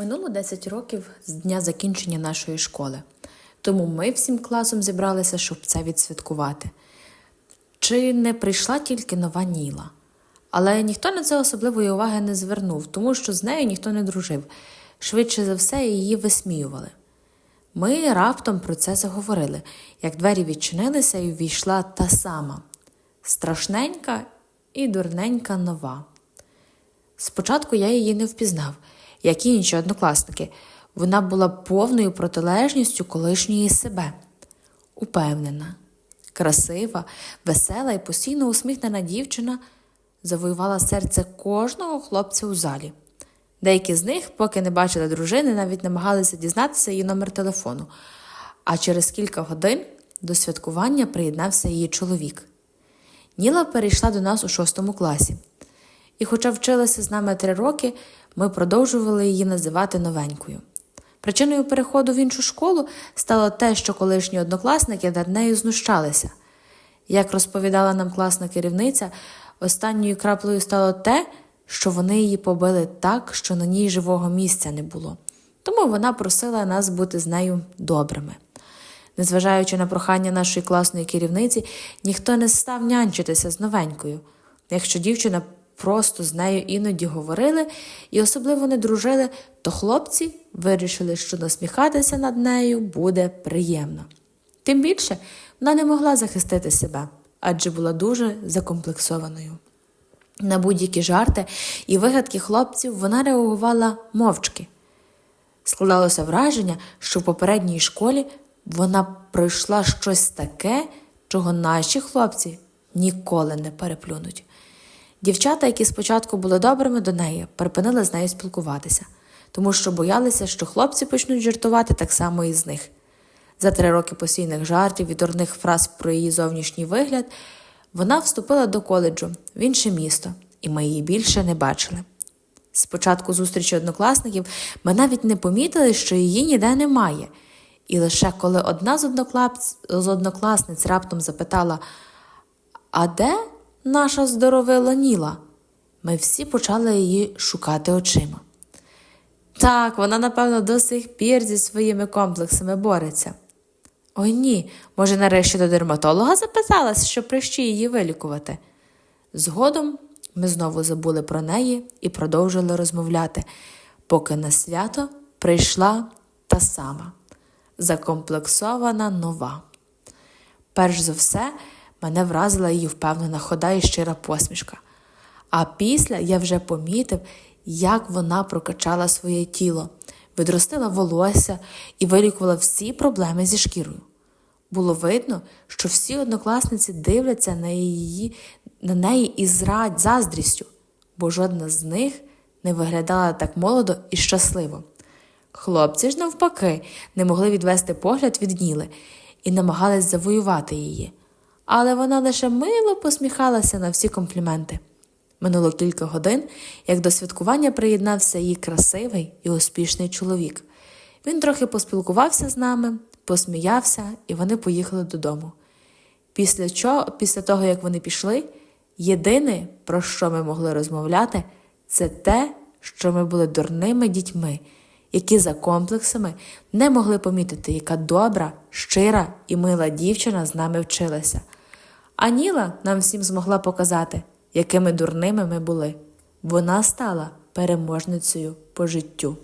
Минуло 10 років з дня закінчення нашої школи, тому ми всім класом зібралися, щоб це відсвяткувати. Чи не прийшла тільки нова Ніла? Але ніхто на це особливої уваги не звернув, тому що з нею ніхто не дружив. Швидше за все, її висміювали. Ми раптом про це заговорили, як двері відчинилися і ввійшла та сама страшненька і дурненька нова. Спочатку я її не впізнав, як і інші однокласники. Вона була повною протилежністю колишньої себе. Упевнена, красива, весела і постійно усміхнена дівчина завоювала серце кожного хлопця у залі. Деякі з них, поки не бачили дружини, навіть намагалися дізнатися її номер телефону. А через кілька годин до святкування приєднався її чоловік. Ніла перейшла до нас у шостому класі. І, хоча вчилася з нами три роки, ми продовжували її називати новенькою. Причиною переходу в іншу школу стало те, що колишні однокласники над нею знущалися. Як розповідала нам класна керівниця, останньою краплею стало те, що вони її побили так, що на ній живого місця не було. Тому вона просила нас бути з нею добрими. Незважаючи на прохання нашої класної керівниці, ніхто не став нянчитися з новенькою. Якщо дівчина просто з нею іноді говорили і особливо не дружили, то хлопці вирішили, що насміхатися над нею буде приємно. Тим більше вона не могла захистити себе, адже була дуже закомплексованою. На будь-які жарти і вигадки хлопців вона реагувала мовчки. Складалося враження, що в попередній школі вона пройшла щось таке, чого наші хлопці ніколи не переплюнуть. Дівчата, які спочатку були добрими до неї, припинили з нею спілкуватися, тому що боялися, що хлопці почнуть жартувати так само і з них. За три роки постійних жартів і дурних фраз про її зовнішній вигляд вона вступила до коледжу в інше місто, і ми її більше не бачили. З початку зустрічі однокласників ми навіть не помітили, що її ніде немає. І лише коли одна з однокласниць раптом запитала: А де наша здоровила Ніла? Ми всі почали її шукати очима. Так, вона, напевно, до сих пір зі своїми комплексами бореться. Ой ні, може, нарешті до дерматолога записалась, щоб прищі її вилікувати. Згодом ми знову забули про неї і продовжили розмовляти, поки на свято прийшла та сама закомплексована нова. Перш за все, мене вразила її впевнена хода і щира посмішка. А після я вже помітив, як вона прокачала своє тіло, відростила волосся і вилікувала всі проблеми зі шкірою. Було видно, що всі однокласниці дивляться на, її, на неї із рад, заздрістю, бо жодна з них не виглядала так молодо і щасливо. Хлопці ж, навпаки, не могли відвести погляд від Ніли і намагались завоювати її. Але вона лише мило посміхалася на всі компліменти. Минуло кілька годин, як до святкування приєднався її красивий і успішний чоловік. Він трохи поспілкувався з нами, посміявся, і вони поїхали додому. Після, чого, після того, як вони пішли, єдине, про що ми могли розмовляти, це те, що ми були дурними дітьми, які за комплексами не могли помітити, яка добра, щира і мила дівчина з нами вчилася. А Ніла нам всім змогла показати, якими дурними ми були. Вона стала переможницею по життю.